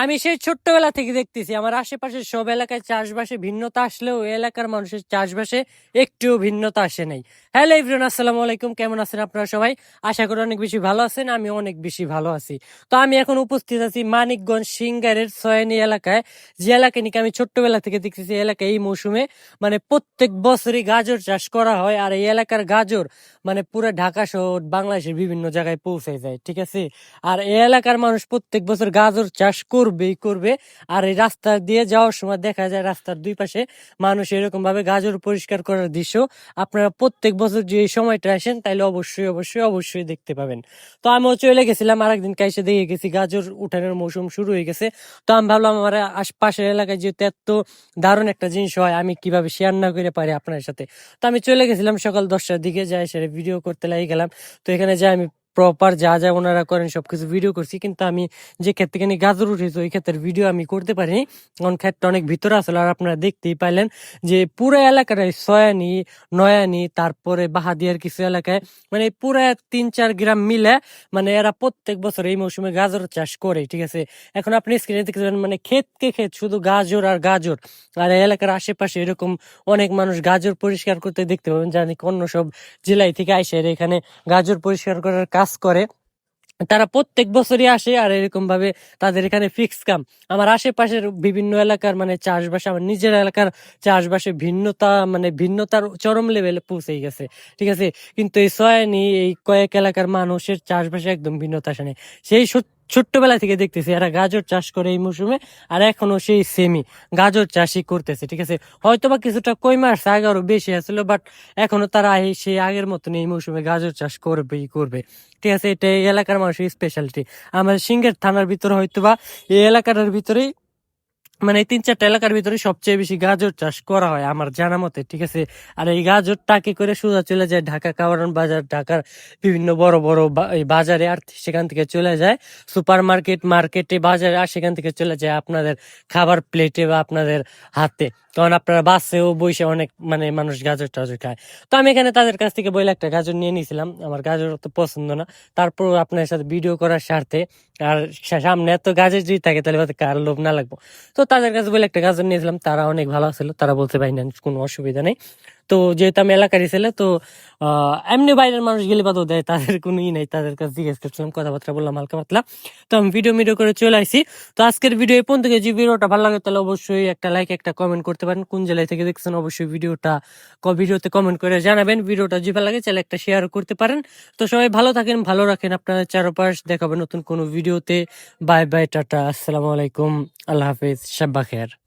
আমি সেই ছোট্টবেলা থেকে দেখতেছি, আমার আশেপাশে সব এলাকায় চাষবাসে ভিন্নতা আসলেও এলাকার মানুষের চাষবাসে একটুও ভিন্নতা আসে নাই। হ্যালো ইভরিন আসসালামু আলাইকুম। কেমন আছেন আপনারা সবাই? আশা করি অনেক বেশি ভালো আছেন আমি অনেক বেশি ভালো আছি। তো আমি এখন উপস্থিত আছি মানিকগঞ্জ সিঙ্গারের সয়ানি এলাকায়, যে এলাকায় নাকি আমি ছোট্টবেলা থেকে দেখতেছি, এই এলাকায় এই মৌসুমে মানে প্রত্যেক বছরই গাজর চাষ করা হয় আর এই এলাকার গাজর মানে পুরো ঢাকা শহর বাংলাদেশের বিভিন্ন জায়গায় পৌঁছে যায়, ঠিক আছে? আর এই এলাকার মানুষ প্রত্যেক বছর গাজর চাষ করবেই করবে। আর এই রাস্তা দিয়ে যাওয়ার সময় দেখা যায় রাস্তার দুই পাশে মানুষ এরকম ভাবে গাজর পরিষ্কার করার দৃশ্য। আপনারা প্রত্যেক বছর যে এই সময়টা আসেন তাহলে অবশ্যই অবশ্যই অবশ্যই দেখতে পাবেন। তো আমিও চলে গেছিলাম, আরেকদিন কাইসে দেখে গেছি গাজর উঠানোর মৌসুম শুরু হয়ে গেছে। তো আমি ভাবলাম আমার আশপাশের এলাকায় যেহেতু এত দারুণ একটা জিনিস হয়, আমি কীভাবে শেয়ার না করে পারি আপনার সাথে। তো আমি চলে গেছিলাম সকাল দশটার দিকে, যাই সেটা ভিডিও করতে লাগি গেলাম। তো এখানে যাই আমি প্রপার যা যা ওনারা করেন, সবকিছু ভিডিও করছি। কিন্তু আমি যে ক্ষেত থেকে গাজর উঠেছি, ওই ক্ষেত্রের ভিডিও আমি করতে পারিনি। কারণ ক্ষেতটা অনেক ভিতরে আসলে আর আপনারা দেখতেই পাইলেন যে পুরো এলাকাটায় সয়ানি, নয়ানি, তারপরে বাহাদিয়ার কিছু এলাকায় মানে পুরো তিন চার গ্রাম মিলে মানে এরা প্রত্যেক বছর এই মৌসুমে গাজর চাষ করে, ঠিক আছে? এখন আপনি স্ক্রিনে দেখতে মানে ক্ষেতকে ক্ষেত, শুধু গাজর আর গাজর। আর এলাকার আশেপাশে এরকম অনেক মানুষ গাজর পরিষ্কার করতে দেখতে পাবেন, জানি অন্য সব জেলায় থেকে আইসে এখানে গাজর পরিষ্কার করার কাজ করে, তারা প্রত্যেক বছরই আসে আর এরকম ভাবে তাদের এখানে ফিক্স কাম। আমার আশেপাশের বিভিন্ন এলাকার মানে চাষবাস, আমার নিজের এলাকার চাষবাসে ভিন্নতা মানে ভিন্নতার চরম লেভেলে পৌঁছে গেছে, ঠিক আছে? কিন্তু এই সয়ানি, এই কয়েক এলাকার মানুষের চাষবাসে একদম ভিন্নতা আসে সেই সত- ছোট্টবেলা থেকে দেখতেছি এরা গাজর চাষ করে এই মৌসুমে, আর এখনও সেই সেমি গাজর চাষই করতেছে, ঠিক আছে? হয়তো বা কিছুটা কই মাস আগে আরও বেশি আসছিল বাট এখনও তারা সেই আগের মতন এই মৌসুমে গাজর চাষ করবেই করবে। ঠিক আছে? এটা এই এলাকার মানুষের স্পেশালিটি আমাদের সিঙ্গের থানার ভিতরে হয়তো বা এই এলাকাটার ভিতরেই মানে তিন চারটা এলাকার ভিতরে সবচেয়ে বেশি গাজর চাষ করা হয় আমার জানা মতে, ঠিক আছে? আর এই গাজরটাকে করে সোজা চলে যায় ঢাকা কাওয়ারান বাজার, ঢাকার বিভিন্ন বড় বড় বাজারে আর সেখান থেকে চলে যায়। সুপার মার্কেট মার্কেটে বাজারে আর সেখান থেকে চলে যায় আপনাদের খাবার প্লেটে বা আপনাদের হাতে। কারণ আপনারা বাসেও বসে অনেক মানে মানুষ গাজর টাজর খায়। তো আমি এখানে তাদের কাছ থেকে বইলে একটা গাজর নিয়ে নিয়েছিলাম আমার গাজর অত পছন্দ না। তারপর আপনার সাথে ভিডিও করার স্বার্থে আর সামনে এত গাজর যদি থাকে তাহলে কার লোভ না লাগবো। তো তাদের কাছে বলে একটা গাজন নিয়েছিলাম তারা অনেক ভালো ছিল তারা বলতে ভাই না কোনো অসুবিধা নেই। তো যেহেতু আমি এলাকারই ছেলে, তো এমনি বাইরের মানুষ গেলে বাদও দেয়, তাদের কোনো ই নাই, তাদের কাছে জিজ্ঞেস করছিলাম, কথাবার্তা বললাম, হালকা পাতলা। তো আমি ভিডিও ভিডিও করে চলে আসি তো আজকের ভিডিও এই পর্যন্ত, যদি ভিডিওটা ভালো লাগে, তাহলে অবশ্যই একটা লাইক একটা কমেন্ট করতে পারেন। কোন জেলায় থেকে দেখছেন, অবশ্যই ভিডিওটা ভিডিওতে কমেন্ট করে জানাবেন। ভিডিওটা যদি ভালো লাগে, তাহলে একটা শেয়ার করতে পারেন। তো সবাই ভালো থাকেন, ভালো রাখেন আপনার চারপাশ। দেখাবেন নতুন কোনো ভিডিওতে বাই বাই টাটা, আসসালামু আলাইকুম। আল্লাহ হাফিজ শাব্বা খের।